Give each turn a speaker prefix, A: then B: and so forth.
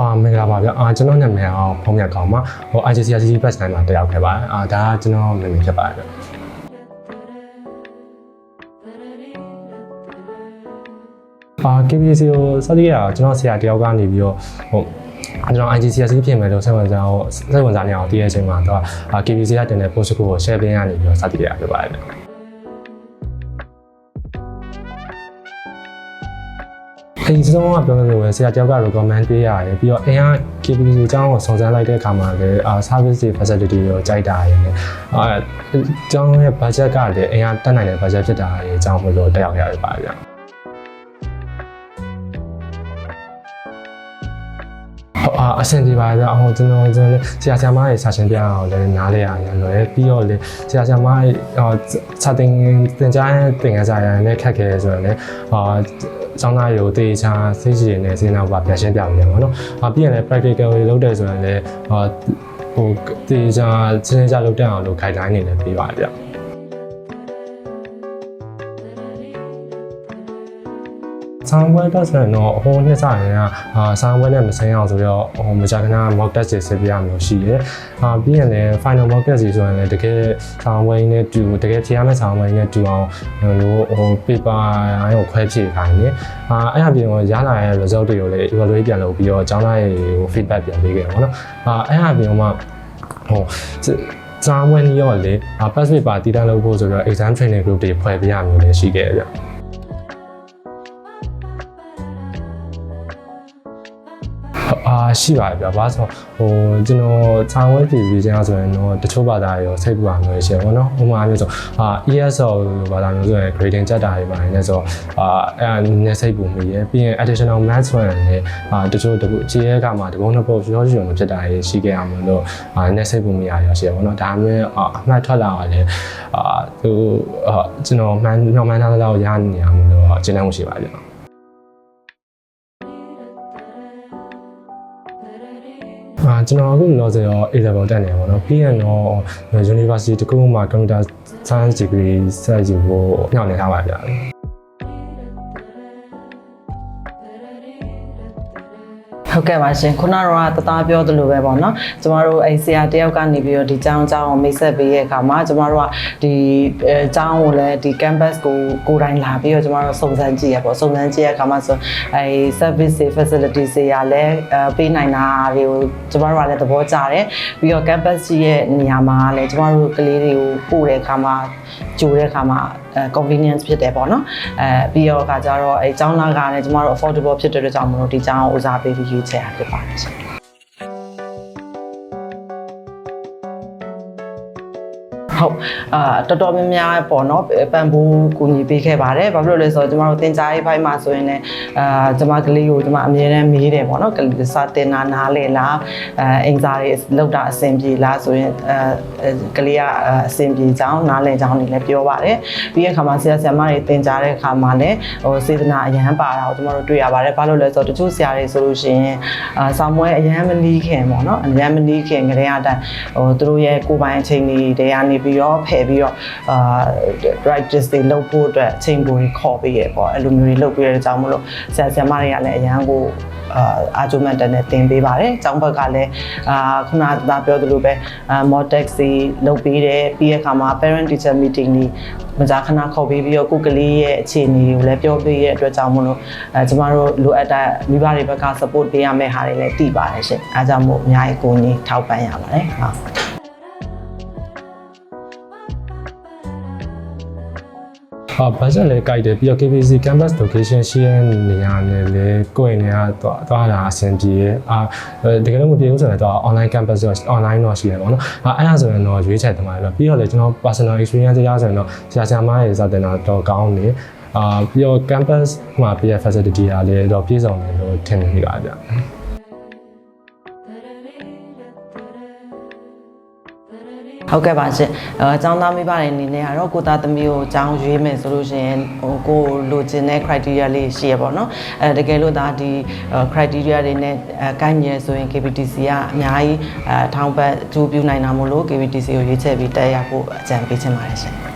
A: အာမင်္ဂလာပါဗျာအာကျွန်တော်နာမည်အောင်ဖုံးမြတ်ကောင်ပါဟို IGCRC Best Time မှာတက်ရောက်ခဲ့ပါတယ်အာဒါကကျွန်တော်နာမည်ဖြစ်ပါတယ်ဗျအာ KBC ကိုစသည်ရကျွန်တော်ဆရာတယောက်ကနေပြီးတော့ဟိုကျွန်တော် IGCRC ပြင်မယ်လို့စိတ်ဝင်စားအောင်စိတ်ဝင်စားနေအောင်တည်ရတဲ့အချိန်မှာတော့အာ KBC ကတင်တဲ့ post ကို share ပေးရနေပြီးတော့စသည်ရဖြစ်ပါတယ် အဲဒီစတော့ကပြောလို့ဆိုရင်ဆရာတယောက်က recommend ပေးရတယ်ပြီးတော့အရင်က KPC အကြောင်းကိုစုံစမ်းလိုက်တဲ့အခါမှာလည်းအာ service တွေ facility တွေကိုကြိုက်တာရယ်နဲ့အာအကြောင်းရဲ့ budget ကလည်းအရင်တက်နိုင်တဲ့ budget ဖြစ်တာရယ်အကြောင်းမလို့တက်ရောက်ရရပါဗျာ အာအဆင်ပြေပါကြဟိုကျွန်တော်ကျွန်တော်ဆရာဆရာမရဲ့စာရှင်ပြအောင်လည်းနားလဲရတယ်လွယ်ပြီးတော့လေဆရာဆရာမရဲ့စာသင်သင်ကြားတဲ့သင်ခန်းစာရလည်းခက်ခဲဆိုတော့လေအာကျောင်းသားတွေကိုတေချာသိရှိရနေစင်းတော့ပါပြန်ရှင်းပြမယ်ပေါ့နော်။အာပြီးရင်လည်း practical တွေလုပ်တယ်ဆိုရင်လည်းအာဟိုတေချာစင်းကြလုပ်တဲ့အောင်လို့ guideline တွေလည်းပေးပါဗျ။ ဆောင်းဝဲတော့ဆိုရင်တော့ဟိုနှစ်စရင်ကအာဆောင်းဝဲနဲ့မစင်းအောင်ဆိုတော့ဟိုမကြာခဏ mock test တွေစစ်ပြရမျိုးရှိတယ်။အာပြီးရင်လည်း final mock test တွေဆိုရင်လည်းတကယ်ဆောင်းဝဲနဲ့တူတကယ်ဖြေရမယ့်ဆောင်းဝဲနဲ့တူအောင်လို့ဟို paper အရင်ကိုခွဲဖြေခိုင်းတယ်။အာအဲ့အပြင်ကရလာတဲ့ result တွေကိုလည်း evaluate ပြန်လုပ်ပြီးတော့ကျောင်းသားတွေကို feedback ပြန်ပေးခဲ့တယ်ပေါ့နော်။အာအဲ့အပြင်ကမှဟိုစာမွေးနေရောလေ pass paper တည်တန်းလုပ်ဖို့ဆိုတော့ exam training group တွေဖွဲ့ပြရမျိုးလည်းရှိခဲ့တ ရှိပါတယ်ဗျာဘာလို့ဆိုဟိုကျွန်တော်ခြံဝဲပြည်ပြည်ချင်းဆိုရင်တော့တချို့ဘာသာတွေရောစိတ်ပူတာမျိုးရှိတယ်ပေါ့နော်ဥပမာမျိုးဆိုအာ ESL ဘာသာမျိုးဆိုရင် grading ချက်တာတွေပါနေဆိုအာအဲ့နည်းစိတ်ပူမိရယ်ပြီးရင် additional math ဆိုရင်လည်းအာတချို့တခုခြေရဲကမှတပုံးနှစ်ပုတ်ရောရွံဖြစ်တာတွေရှိခဲ့အောင်လို့အာနည်းစိတ်ပူမိရရရှိတယ်ပေါ့နော်ဒါမျိုးအမှတ်ထွက်လာတာလည်းအာသူအာကျွန်တော်မှန်မျှော်မှန်းထားသလောက်ရနေရမလို့ကျဉ်းနှံမှုရှိပါကြ အာကျွန်တော်အခုလောဆယ်ရော A level တက်နေပါတော့ပြီးရင်တော့ University တခုမှ Computer Science degree ဆက်ယူဖို့ညှောင်းနေထားပါဗျာ
B: ဟုတ်ကဲ့ပါရှင်ခုနကတော့တသားပြောသလိုပဲပေါ့နော်ကျမတို့အဲဆရာတယောက်ကနေပြီးတော့ဒီကျောင်းကျောင်းကိုမိတ်ဆက်ပေးရဲ့အခါမှာကျမတို့ကဒီအဲကျောင်းကိုလည်းဒီ campus ကိုကိုယ်တိုင်လာပြီးတော့ကျမတို့စုံစမ်းကြည့်ရပေါ့စုံစမ်းကြည့်ရအခါမှာဆိုအဲ service တွေ facility တွေရလည်းအဲပေးနိုင်တာတွေကိုကျမတို့ကလည်းသဘောကျတယ်ပြီးတော့ campus ကြီးရဲ့နေရာမှာလည်းကျမတို့ကလေးတွေကိုပို့တဲ့အခါမှာကြိုတဲ့အခါမှာအဲ convenience ဖြစ်တယ်ပေါ့နော်အဲပြီးတော့အခါကျတော့အဲကျောင်းသားကလည်းကျမတို့ affordable ဖြစ်တဲ့အတွက်ကြောင့်မလို့ဒီကျောင်းကိုဦးစားပေးပြီးရွေးချယ်ရဖြစ်ပါတယ်ရှင် တ်အာတော်တော်များများပေါ့နော်ပန်ဖိုးကူညီပေးခဲ့ပါတယ်ဘာဖြစ်လို့လဲဆိုတော့ကျမတို့တင် जा ရေးဘိုင်းမှာဆိုရင်လည်းအာကျမကလေးကိုကျမအမြဲတမ်းမေးတယ်ပေါ့နော်ကလေးစာတင်တာနားလေလားအဲအင်္ဂါတွေလောက်တာအဆင်ပြေလားဆိုရင်အဲကလေးကအဆင်ပြေကြောင်းနားလည်ကြောင်းတွေလည်းပြောပါတယ်ပြီးတဲ့အခါမှာဆရာဆရာမတွေတင် जा တဲ့အခါမှာလည်းဟိုစေတနာအရန်ပါတာကိုကျမတို့တွေ့ရပါတယ်ဘာလို့လဲဆိုတော့တချို့ဆရာတွေဆိုလို့ရှိရင်အာဆောင်းမွဲအရန်မနီးခင်ပေါ့နော်အရန်မနီးခင်ကလေးအတိုင်းဟိုသူတို့ရဲ့ကိုယ်ပိုင်အချိန်တွေတွေကနေပြီးတော့ဖယ်ပြီးတော့အာ practice တွေလုပ်ဖို့အတွက်အချိန်ပိုတွေခေါ်ပေးရပေါ့အဲ့လိုမျိုးတွေလုပ်ပေးရတဲ့အကြောင်းမလို့ဆရာဆရာမတွေကလည်းအရန်ကိုအာအာဂျိုမန်တန်နဲ့တင်ပေးပါတယ်။ကျောင်းဘက်ကလည်းအာခုနကသာပြောသလိုပဲအာ modex တွေလုပ်ပေးတယ်ပြီးတဲ့အခါမှာ parent teacher meeting တွေမကြာခဏခေါ်ပေးပြီးတော့ကိုယ်ကလေးရဲ့အခြေအနေတွေကိုလည်းပြောပေးရတဲ့အတွက်ကြောင့်မလို့အဲကျမတို့လိုအပ်တဲ့မိဘတွေဘက်က support ပေးရမယ့်ဟာတွေလည်းတည်ပါတယ်ရှင်။အဲကြောင့်မို့အများကြီးကိုကြီးထောက်ပံ့ရပါတယ်။ဟုတ်
A: အာဘတ်ဂျက်လည်းကြိုက်တယ်ပြီးတော့ KBC campus location ရှိတဲ့နေရာနဲ့လည်းကိုယ့်နေရာတော့သွားတာအဆင်ပြေတယ်အာတကယ်လို့မပြေဘူးဆိုရင်တော့ online campus တော့ online တော့ရှိတယ်ပေါ့နော်အာအဲ့ဒါဆိုရင်တော့ရွေးချယ်တယ်မှာတော့ပြီးတော့လည်းကျွန်တော် personal experience ရဆိုရင်တော့ဆရာဆရာမတွေစတင်တာတော့ကောင်းတယ်အာပြီးတော့ campus မှာပြည့် facility အားလည်းတော့ပြည့်စုံတယ်လို့ထင်နေပါဗျာ
B: ဟုတ်ကဲ့ပါရှင်အကျောင်းသားမိဘတွေအနေနဲ့ကတော့ကိုသားသမီးကိုအကျောင်းရွေးမယ်ဆိုလို့ရှိရင်ဟိုကိုလိုချင်တဲ့ criteria လေးရှိရပါတော့အဲတကယ်လို့ဒါဒီ criteria တွေနဲ့ကိုင်းမြဲဆိုရင် KBTC ကအများကြီးအထောင်ပတ်ကျိုးပြနိုင်တာမို့လို့ KBTC ကိုရွေးချယ်ပြီးတက်ရဖို့အကြံပေးချင်ပါတယ်ရှင်